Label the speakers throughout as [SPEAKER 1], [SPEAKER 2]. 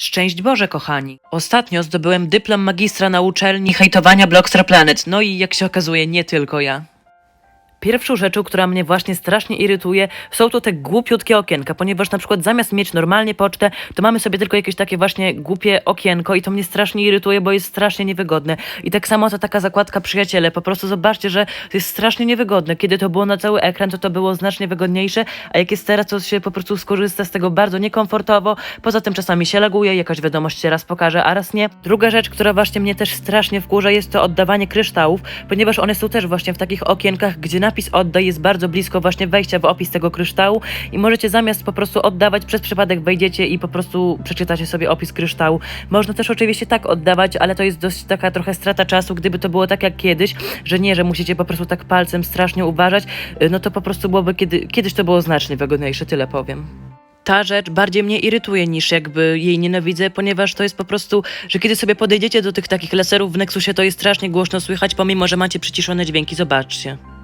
[SPEAKER 1] Szczęść Boże, kochani. Ostatnio zdobyłem dyplom magistra na uczelni hejtowania Blockstar Planet. No i jak się okazuje, nie tylko ja. Pierwszą rzeczą, która mnie właśnie strasznie irytuje, są to te głupiutkie okienka, ponieważ na przykład zamiast mieć normalnie pocztę, to mamy sobie tylko jakieś takie właśnie głupie okienko i to mnie strasznie irytuje, bo jest strasznie niewygodne. I tak samo ta taka zakładka przyjaciele, po prostu zobaczcie, że to jest strasznie niewygodne. Kiedy to było na cały ekran, to to było znacznie wygodniejsze, a jak jest teraz, to się po prostu skorzysta z tego bardzo niekomfortowo. Poza tym czasami się laguje, jakaś wiadomość się raz pokaże, a raz nie. Druga rzecz, która właśnie mnie też strasznie wkurza, jest to oddawanie kryształów, ponieważ one są też właśnie w takich okienkach, gdzie napis oddaj jest bardzo blisko właśnie wejścia w opis tego kryształu i możecie zamiast po prostu oddawać, przez przypadek wejdziecie i po prostu przeczytacie sobie opis kryształu. Można też oczywiście tak oddawać, ale to jest dość taka trochę strata czasu, gdyby to było tak jak kiedyś, że nie, że musicie po prostu tak palcem strasznie uważać, y, no to po prostu byłoby, kiedy, kiedyś to było znacznie wygodniejsze, tyle powiem ta rzecz bardziej mnie irytuje niż jakby jej nienawidzę, ponieważ to jest po prostu, że kiedy sobie podejdziecie do tych takich laserów w Nexusie, to jest strasznie głośno słychać, pomimo, że macie przyciszone dźwięki. Zobaczcie.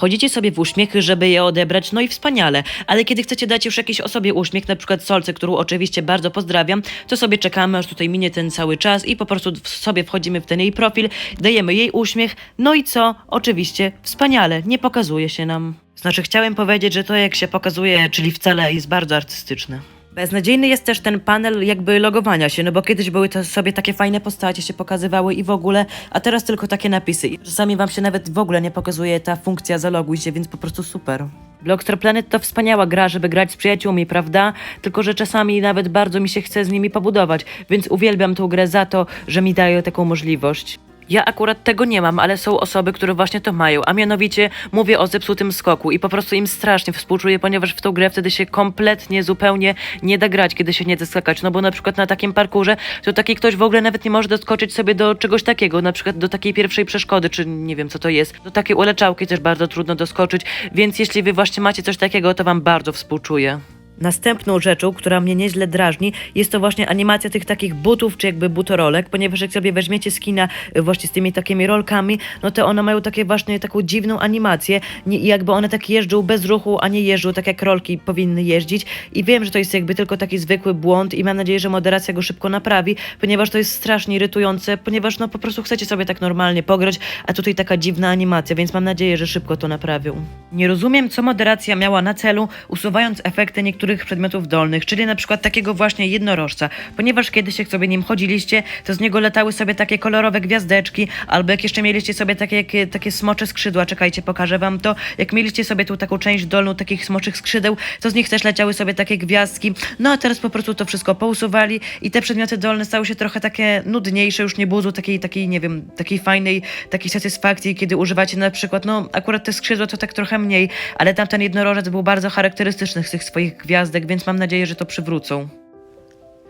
[SPEAKER 1] Wchodzicie sobie w uśmiechy, żeby je odebrać, no i wspaniale, ale kiedy chcecie dać już jakiejś osobie uśmiech, na przykład Solce, którą oczywiście bardzo pozdrawiam, to sobie czekamy, aż tutaj minie ten cały czas i po prostu sobie wchodzimy w ten jej profil, dajemy jej uśmiech, no i co? Oczywiście wspaniale, nie pokazuje się nam. Znaczy chciałem powiedzieć, że to jak się pokazuje, czyli wcale jest bardzo artystyczne. Beznadziejny jest też ten panel jakby logowania się, no bo kiedyś były to sobie takie fajne postacie się pokazywały i w ogóle, a teraz tylko takie napisy. I czasami wam się nawet w ogóle nie pokazuje ta funkcja zaloguj się, więc po prostu super. Blockstar Planet to wspaniała gra, żeby grać z przyjaciółmi, prawda? Tylko, że czasami nawet bardzo mi się chce z nimi pobudować, więc uwielbiam tą grę za to, że mi daje taką możliwość. Ja akurat tego nie mam, ale są osoby, które właśnie to mają, a mianowicie mówię o zepsutym skoku i po prostu im strasznie współczuję, ponieważ w tą grę wtedy się kompletnie, zupełnie nie da grać, kiedy się nie da skakać, no bo na przykład na takim parkurze to taki ktoś w ogóle nawet nie może doskoczyć sobie do czegoś takiego, na przykład do takiej pierwszej przeszkody, czy nie wiem co to jest. Do takiej uleczałki też bardzo trudno doskoczyć, więc jeśli wy właśnie macie coś takiego, to wam bardzo współczuję. Następną rzeczą, która mnie nieźle drażni, jest to właśnie animacja tych takich butów, czy jakby butorolek, ponieważ jak sobie weźmiecie skina y, właśnie z tymi takimi rolkami, no to one mają takie właśnie taką dziwną animację nie, jakby one tak jeżdżą bez ruchu, a nie jeżdżą tak jak rolki powinny jeździć i wiem, że to jest jakby tylko taki zwykły błąd i mam nadzieję, że moderacja go szybko naprawi, ponieważ to jest strasznie irytujące, ponieważ no po prostu chcecie sobie tak normalnie pograć, a tutaj taka dziwna animacja, więc mam nadzieję, że szybko to naprawią. Nie rozumiem, co moderacja miała na celu, usuwając efekty niektórych przedmiotów dolnych, czyli na przykład takiego właśnie jednorożca, ponieważ kiedyś jak sobie nim chodziliście, to z niego latały sobie takie kolorowe gwiazdeczki, albo jak jeszcze mieliście sobie takie, takie, takie smocze skrzydła, czekajcie, pokażę wam to, jak mieliście sobie tu taką część dolną takich smoczych skrzydeł, to z nich też leciały sobie takie gwiazdki, no a teraz po prostu to wszystko pousuwali i te przedmioty dolne stały się trochę takie nudniejsze, już nie budzą takiej, takiej, nie wiem, takiej fajnej, takiej satysfakcji, kiedy używacie na przykład, no akurat te skrzydła to tak trochę mniej, ale tamten jednorożec był bardzo charakterystyczny z tych swoich gwiazdek, więc mam nadzieję, że to przywrócą.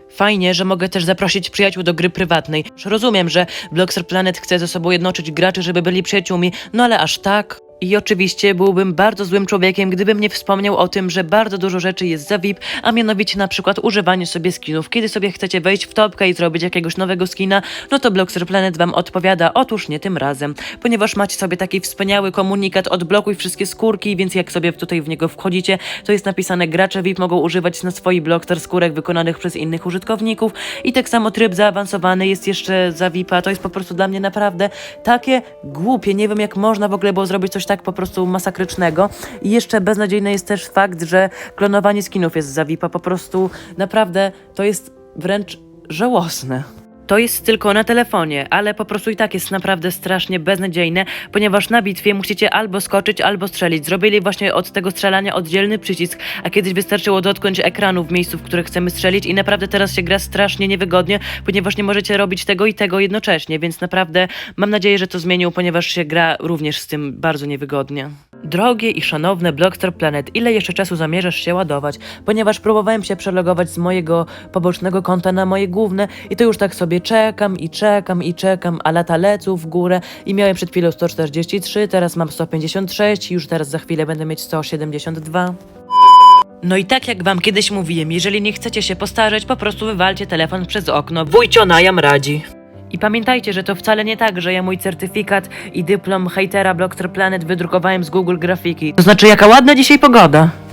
[SPEAKER 1] Fajnie, że mogę też zaprosić przyjaciół do gry prywatnej. Rozumiem, że Blockstar Planet chce ze sobą jednoczyć graczy, żeby byli przyjaciółmi, no ale aż tak. I oczywiście byłbym bardzo złym człowiekiem, gdybym nie wspomniał o tym, że bardzo dużo rzeczy jest za VIP, a mianowicie na przykład używanie sobie skinów. Kiedy sobie chcecie wejść w topkę i zrobić jakiegoś nowego skina, no to Blockstar Planet wam odpowiada, otóż nie tym razem, ponieważ macie sobie taki wspaniały komunikat, odblokuj wszystkie skórki, więc jak sobie tutaj w niego wchodzicie, to jest napisane gracze VIP mogą używać na swoi Blockstar skórek wykonanych przez innych użytkowników. I tak samo tryb zaawansowany jest jeszcze za VIP-a, to jest po prostu dla mnie naprawdę takie głupie, nie wiem jak można w ogóle było zrobić coś tak po prostu masakrycznego i jeszcze beznadziejny jest też fakt, że klonowanie skinów jest za VIP-a, po prostu naprawdę to jest wręcz żałosne. To jest tylko na telefonie, ale po prostu i tak jest naprawdę strasznie beznadziejne, ponieważ na bitwie musicie albo skoczyć, albo strzelić. Zrobili właśnie od tego strzelania oddzielny przycisk, a kiedyś wystarczyło dotknąć ekranu w miejscu, w którym chcemy strzelić i naprawdę teraz się gra strasznie niewygodnie, ponieważ nie możecie robić tego i tego jednocześnie, więc naprawdę mam nadzieję, że to zmienią, ponieważ się gra również z tym bardzo niewygodnie. Drogie i szanowne Blockstar Planet, ile jeszcze czasu zamierzasz się ładować? Ponieważ próbowałem się przelogować z mojego pobocznego konta na moje główne i to już tak sobie czekam i czekam i czekam, a lata lecą w górę i miałem przed chwilą 143, teraz mam 156 i już teraz za chwilę będę mieć 172. No i tak jak wam kiedyś mówiłem, jeżeli nie chcecie się postarzeć, po prostu wywalcie telefon przez okno. Wójcio najam radzi. I pamiętajcie, że to wcale nie tak, że ja mój certyfikat i dyplom hejtera Blockstar Planet wydrukowałem z Google Grafiki. To znaczy, jaka ładna dzisiaj pogoda.